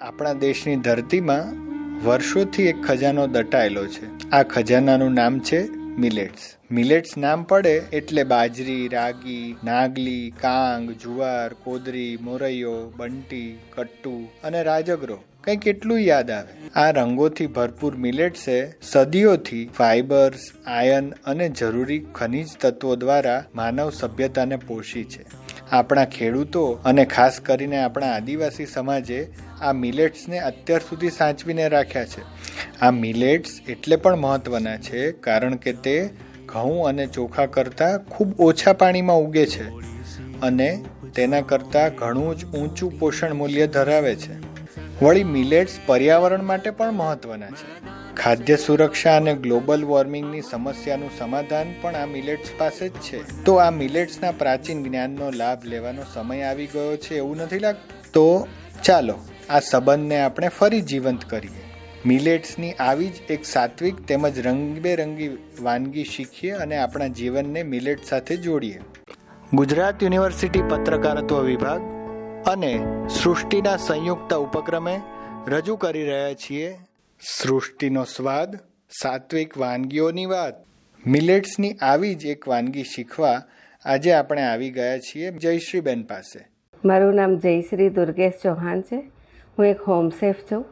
આપણા દેશની ધરતીમાં વર્ષોથી એક ખજાનો દટાયેલો છે. આ ખજાનાનું નામ છે મિલેટ્સ. મિલેટ્સ નામ પડે એટલે બાજરી, રાગી, નાગલી, કાંગ, જુવાર, કોદરી, મોરૈયો, બંટી, કટ્ટુ અને રાજગરો. કંઈક કેટલું યાદ આવે? આ રંગોથી ભરપૂર મિલેટ્સે સદીઓથી ફાઇબર્સ, આયન અને જરૂરી ખનિજ તત્વો દ્વારા માનવ સભ્યતાને પોષી છે. આપણા ખેડૂતો અને ખાસ કરીને આપણા આદિવાસી સમાજે આ મિલેટ્સને અત્યાર સુધી સાચવીને રાખ્યા છે. આ મિલેટ્સ એટલે પણ મહત્વના છે કારણ કે તે ઘઉં અને ચોખા કરતાં ખૂબ ઓછા પાણીમાં ઉગે છે અને તેના કરતાં ઘણું જ ઊંચું પોષણ મૂલ્ય ધરાવે છે. વળી મિલેટ્સ પર્યાવરણ માટે પણ મહત્વના છે. ખાદ્ય સુરક્ષા અને ગ્લોબલ વોર્મિંગની સમસ્યાનું સમાધાન પણ આ મિલેટ્સ પાસે જ છે. તો આ મિલેટ્સના પ્રાચીન જ્ઞાનનો લાભ લેવાનો સમય આવી ગયો છે એવું નથી લાગતું? તો ચાલો, આ સંબંધને આપણે ફરી જીવંત કરીએ. મિલેટ્સની આવી જ એક સાત્વિક તેમજ રંગબેરંગી વાનગી શીખીએ અને આપણા જીવનને મિલેટ સાથે જોડીએ. ગુજરાત યુનિવર્સિટી પત્રકારત્વ વિભાગ અને સૃષ્ટિના સંયુક્ત ઉપક્રમે રજૂ કરી રહ્યા છીએ સૃષ્ટિનો સ્વાદ, સાત્વિક વાનગીઓની વાત. મિલેટ્સની આવી જ એક વાનગી શીખવા આજે આપણે આવી ગયા છીએ જયશ્રીબેન પાસે. મારું નામ જયશ્રી દુર્ગેશ ચૌહાણ છે. હું એક હોમ સેફ છું.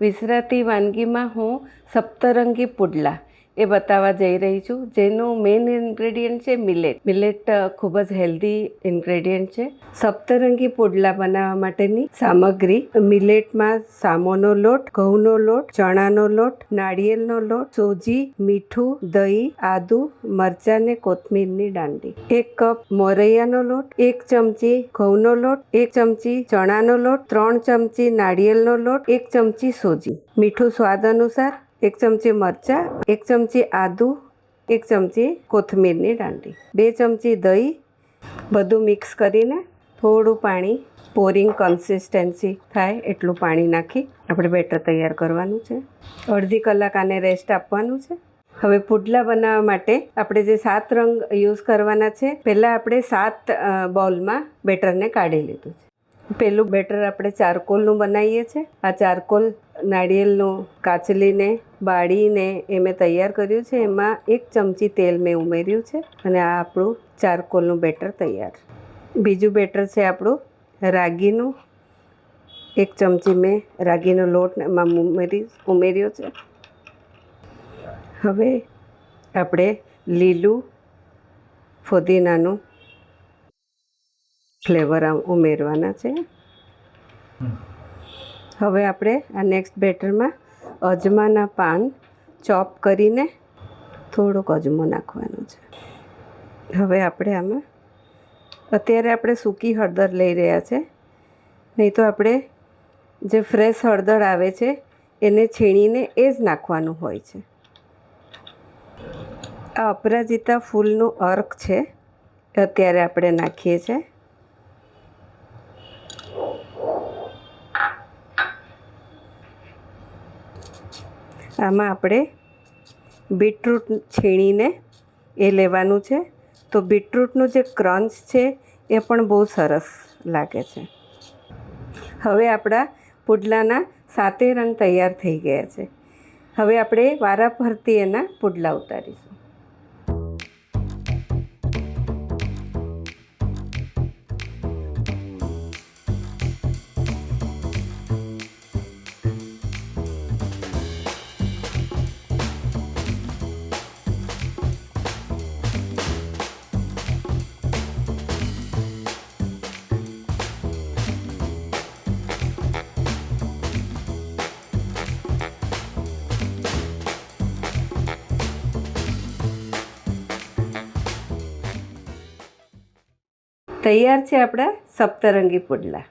વિસરાતી વાનગીમાં હું સપ્તરંગી પુડલા એ બતાવવા જઈ રહી છું. જેનું મેઇન ઇન્ગ્રેડિયન્ટ છે મિલેટ મિલેટ ખૂબ જ હેલ્ધી ઇન્ગ્રેડિયન્ટ છે. સપ્તરંગી પુડલા બનાવવા માટેની સામગ્રી. મિલેટમાં સામોનો લોટ, ઘઉંનો લોટ, ચણાનો લોટ, નાળિયેરનો લોટ, સોજી, મીઠું, દહીં, આદુ, મરચાં ને કોથમીરની દાંડી. એક કપ મોરૈયાનો લોટ, એક ચમચી ઘઉંનો લોટ, એક ચમચી ચણાનો લોટ, ત્રણ ચમચી નાળિયેરનો લોટ, એક ચમચી સોજી. મીઠું સ્વાદ અનુસાર એક ચમચી મરચાં, એક ચમચી આદું, એક ચમચી કોથમીરની દાંડી, બે ચમચી દહીં, બધું મિક્સ કરીને થોડું પાણી પોરિંગ કન્સિસ્ટન્સી થાય એટલું પાણી નાખી આપણે બેટર તૈયાર કરવાનું છે. અડધી કલાક આને રેસ્ટ આપવાનું છે. હવે પુડલા બનાવવા માટે આપણે જે સાત રંગ યુઝ કરવાના છે, પહેલાં આપણે સાત બોલમાં બેટરને કાઢી લીધું છે. પહેલું બેટર આપણે ચારકોલનું બનાવીએ છીએ આ ચારકોલ નાળિયેરનું કાચલીને બાળીને એ મેં તૈયાર કર્યું છે. એમાં એક ચમચી તેલ મેં ઉમેર્યું છે અને આ આપણું ચારકોલનું બેટર તૈયાર. બીજું બેટર છે આપણું રાગીનું. એક ચમચી મેં રાગીનો લોટ એમાં ઉમેરી ઉમેર્યો છે. હવે આપણે લીલું ફુદીનાનું ફ્લેવર ઉમેરવાના છે. હવે આપણે આ નેક્સ્ટ બેટરમાં અજમાના પાન ચોપ કરીને થોડોક અજમો નાખવાનો છે. હવે આપણે આમાં, અત્યારે આપણે સૂકી હળદર લઈ રહ્યા છે. નહીં તો આપણે જે ફ્રેશ હળદર આવે છે, એને છીણીને એ જ નાખવાનું હોય છે. આ અપરાજિતા ફૂલનું અર્ક છે અત્યારે આપણે નાખીએ છીએ. આમાં આપણે બીટરૂટ છીણીને એ લેવાનું છે. તો બીટરૂટનું જે ક્રંચ છે એ પણ બહુ સરસ લાગે છે. હવે આપણા પુડલાના સાતે રંગ તૈયાર થઈ ગયા છે. હવે આપણે વારા ફરતી એના પુડલા ઉતારીશું. તૈયાર છે આપણા સપ્તરંગી પુડલા.